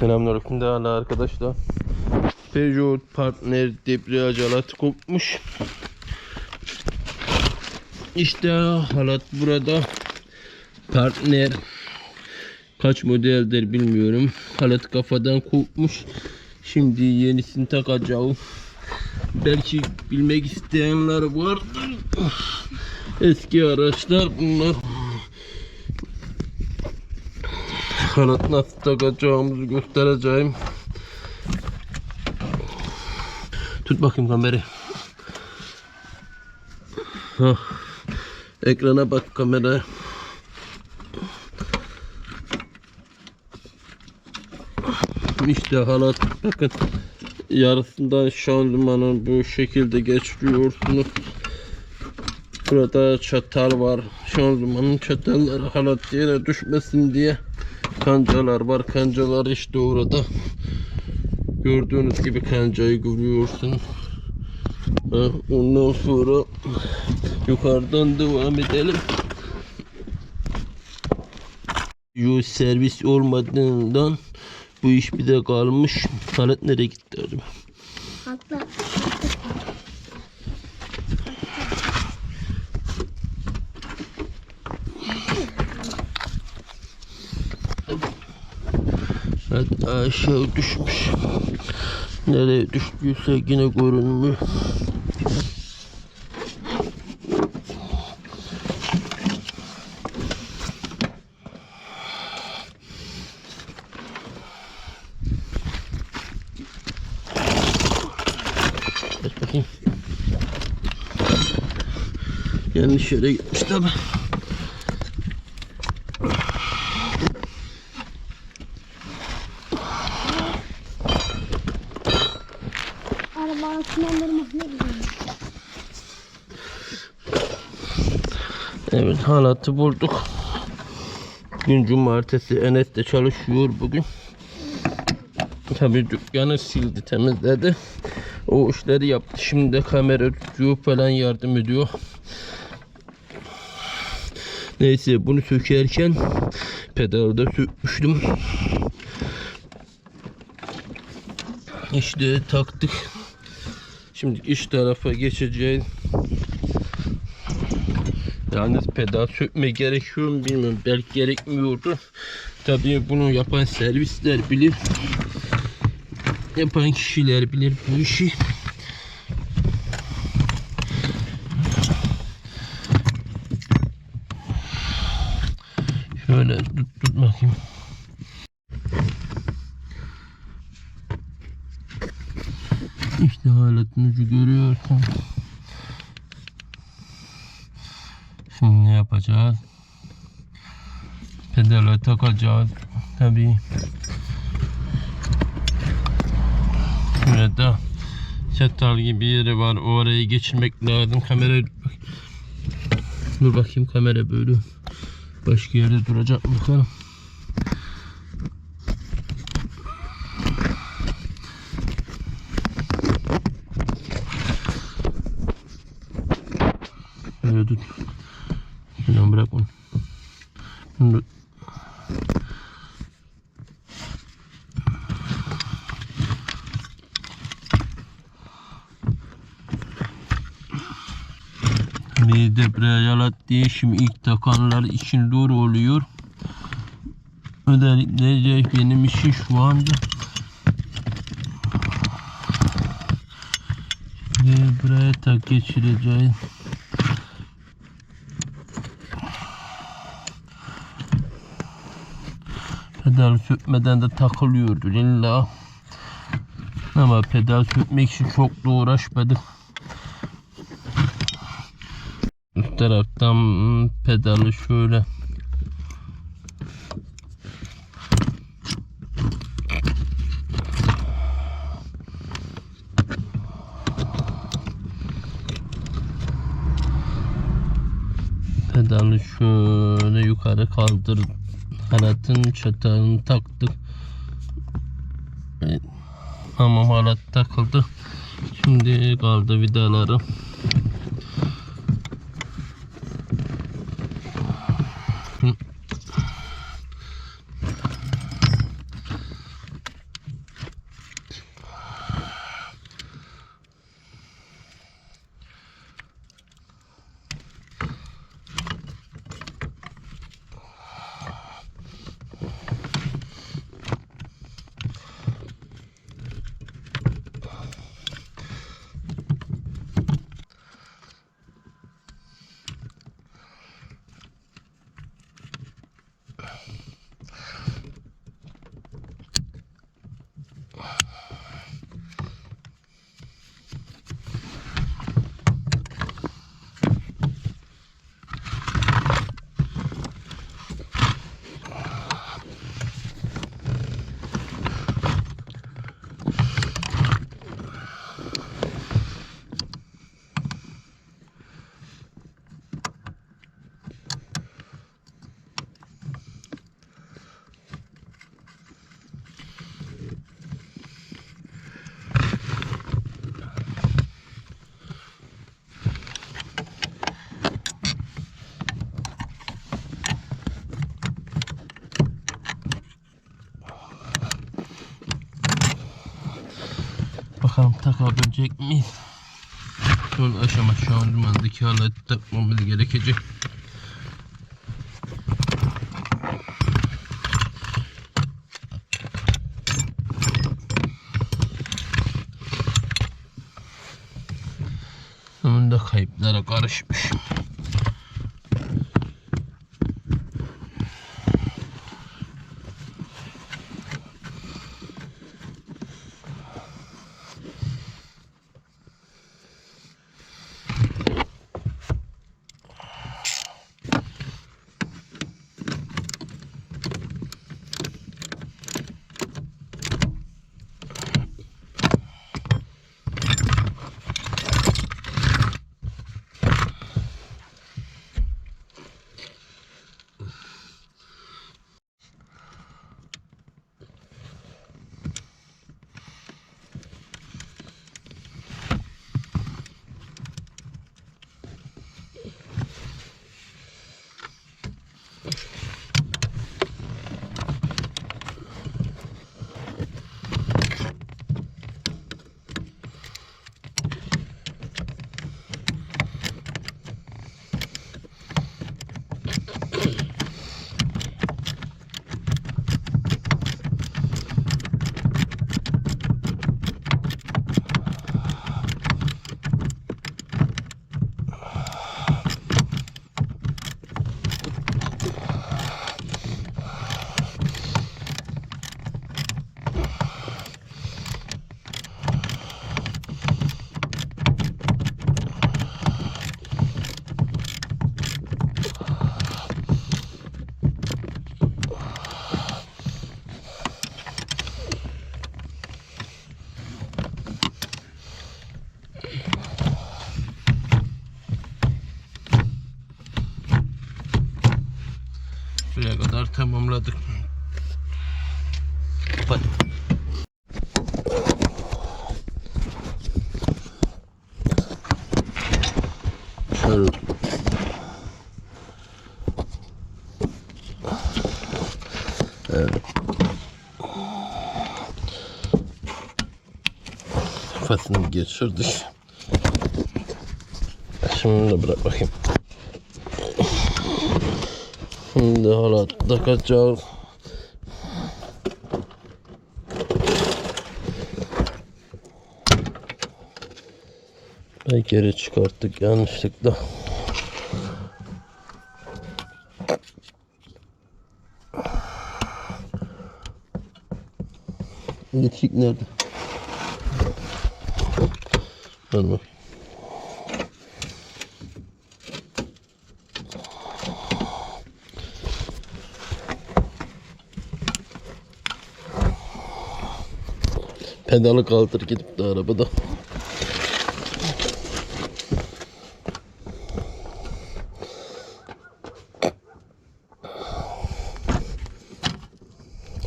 Selamünaleyküm değerli arkadaşlar. Peugeot partner debriyaj alatı kopmuş. İşte halat burada. Partner kaç modeldir bilmiyorum. Halat kafadan kopmuş. Şimdi yenisini takacağım. Belki bilmek isteyenler vardır. Eski araçlar bunlar. Halat nasıl takacağımızı göstereceğim. Tut bakayım kamerayı. Ekrana bak kameraya. İşte halat bakın yarısından şanzımanın bu şekilde geçiriyorsunuz. Burada çatal var. Şanzımanın çatalları halat yere düşmesin diye kancalar var. Kancalar işte orada. Gördüğünüz gibi kancayı görüyorsunuz. Ondan sonra yukarıdan devam edelim. Yo servis olmadığından bu iş bir de kalmış. Halet nereye gitti acaba? Haklı. Evet aşağı düşmüş. Nereye düştüyse yine görünmüyor. Yanlış yere gitmiş tabi. Evet halatı bulduk. Gün cumartesi Enes de çalışıyor bugün. Tabii dükkanı sildi temizledi. O işleri yaptı. Şimdi de kamera tutuyor falan yardım ediyor. Neyse bunu sökerken pedalda sökmüştüm. İşte taktık. Şimdi iç tarafa geçeceğiz. Yalnız pedal sökme gerekiyor mu bilmiyorum. Belki gerekmiyordu. Tabii bunu yapan servisler bilir. Yapan kişiler bilir bu işi. Şöyle tut, tut bakayım. İşte haletin ucu görüyorsun. Şimdi ne yapacağız? Pedala takacağız. Tabii. Şurada çatal gibi yeri var. Orayı geçirmek lazım. Kamera Dur bakayım kamera böyle. Başka yerde duracak mı bakalım. Şöyle tut. Şuradan bırak onu. Bunu tut. Bir debriyaj alat diye şimdi ilk takanlar için doğru oluyor. Özellikle benim işim şu anda Şimdi buraya tak geçireceğiz. Pedal sökmeden de takılıyordu illa. Ama pedal sökmek için çok da uğraşmadım. Üst taraftan hmm, pedalı şöyle. Pedalı şöyle yukarı kaldır halatın çatağını taktık. Tamam halat takıldı. Şimdi kaldı vidaları Bakalım takabilecek miyiz? Son aşama şu an limandaki aleti takmamız gerekecek. Sonunda kayıplara karışmış. Tamamladık. Hadi. Şöyle. Evet. Kafasını geçirdik. Şimdi de bırak bakayım. Şimdi hala takacağız. Ve geri çıkarttık yanlışlıkla. Elektrik nerede? Ver bakayım. Pedalı kaldır gidip de arabada.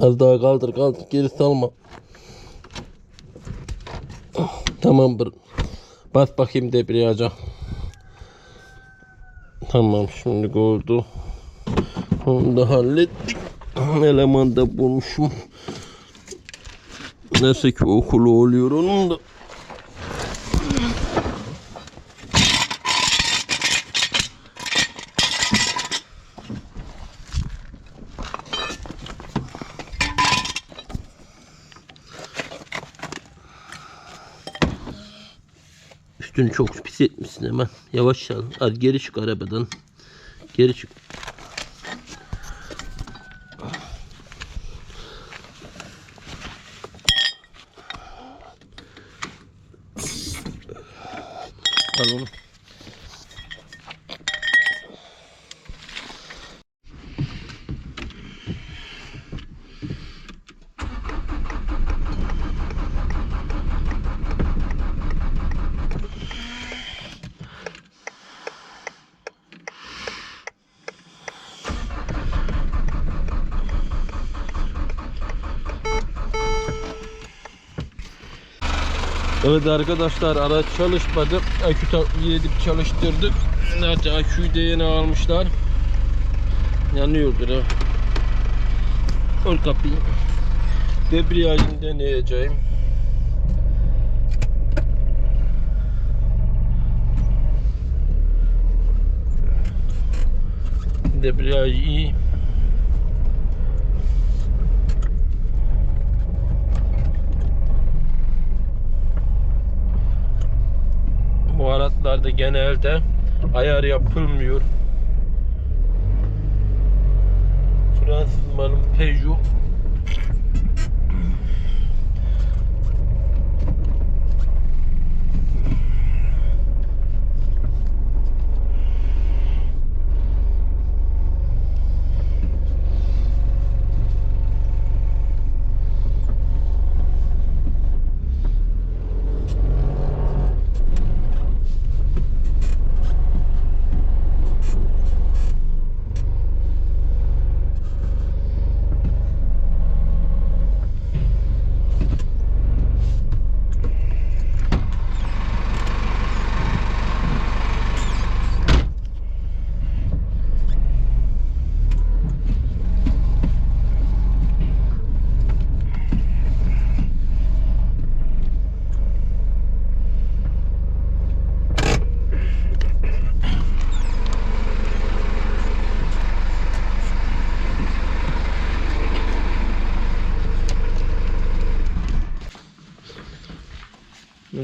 Az daha kaldır kaldır geri salma. Tamam bır. Bas bakayım debriyaja. Tamam şimdi oldu. Onu da hallettik. Eleman da bulmuşum. Neyse ki okulu oluyor onun da. Üstünü çok pis etmişsin hemen. Yavaş al. Hadi geri çık arabadan. Geri çık. Evet arkadaşlar araç çalışmadı. Akü takviyedik çalıştırdık. Zaten aküyü de yeni almışlar. Yanıyordur ha. Ön kapıyı. Debriyajını deneyeceğim. Debriyaj iyi. Bu araçlarda genelde ayar yapılmıyor. Fransız malım Peugeot.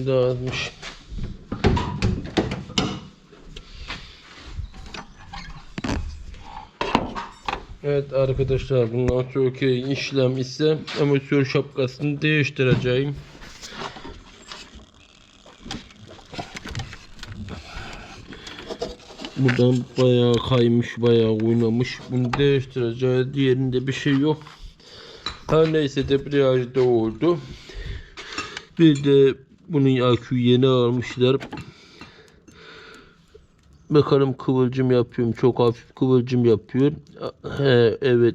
Ne da azmış. Evet arkadaşlar bundan sonraki işlem ise amatör şapkasını değiştireceğim. Buradan bayağı kaymış bayağı oynamış. Bunu değiştireceğiz. Diğerinde bir şey yok. Her neyse debriyaj da oldu. Bir de bunun akü yeni almışlar. Bakalım kıvılcım yapıyorum. Çok hafif kıvılcım yapıyor. He, evet.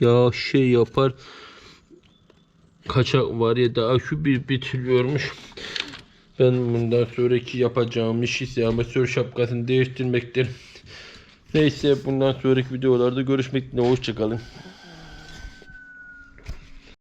Ya şey yapar. Kaçak var ya da akü bir bitiriyormuş. Ben bundan sonraki yapacağım iş ise amatör şapkasını değiştirmektir. Neyse bundan sonraki videolarda görüşmek üzere. Hoşçakalın.